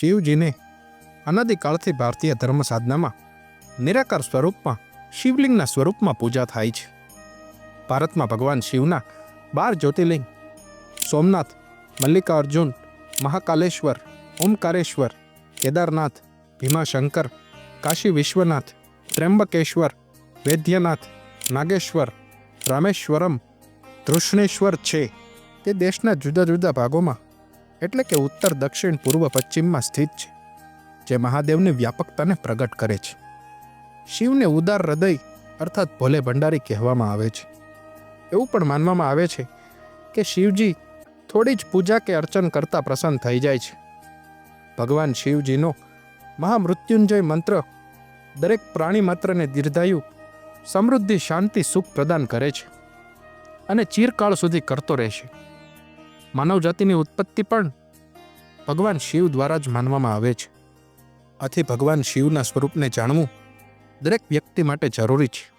શિવજીને અનાદિકાળથી ભારતીય ધર્મ સાધનામાં નિરાકાર સ્વરૂપમાં, શિવલિંગના સ્વરૂપમાં પૂજા થાય છે. ભારતમાં ભગવાન શિવના બાર જ્યોતિર્લિંગ, સોમનાથ, મલ્લિકાર્જુન, મહાકાલેશ્વર, ઓમકારેશ્વર, કેદારનાથ, ભીમાશંકર, કાશી વિશ્વનાથ, ત્ર્યંબકેશ્વર, વૈદ્યનાથ, નાગેશ્વર, રામેશ્વરમ તૃષ્ણેશ્વર છે. તે દેશના જુદા જુદા ભાગોમાં એટલે કે ઉત્તર, દક્ષિણ, પૂર્વ, પશ્ચિમમાં સ્થિત છે, જે મહાદેવની વ્યાપકતાને પ્રગટ કરે છે. શિવને ઉદાર હૃદય અર્થાત ભોલે ભંડારી કહેવામાં આવે છે. એવું પણ માનવામાં આવે છે કે શિવજી થોડી જ પૂજા કે અર્ચન કરતા પ્રસન્ન થઈ જાય છે. ભગવાન શિવજીનો મહામૃત્યુંજય મંત્ર દરેક પ્રાણી માત્રને દીર્ઘાયુ, સમૃદ્ધિ, શાંતિ, સુખ પ્રદાન કરે છે અને ચિરકાળ સુધી કરતો રહેશે. માનવ જાતિની ઉત્પત્તિ પણ ભગવાન શિવ દ્વારા જ માનવામાં આવે છે. આથી ભગવાન શિવના સ્વરૂપને જાણવું દરેક વ્યક્તિ માટે જરૂરી છે.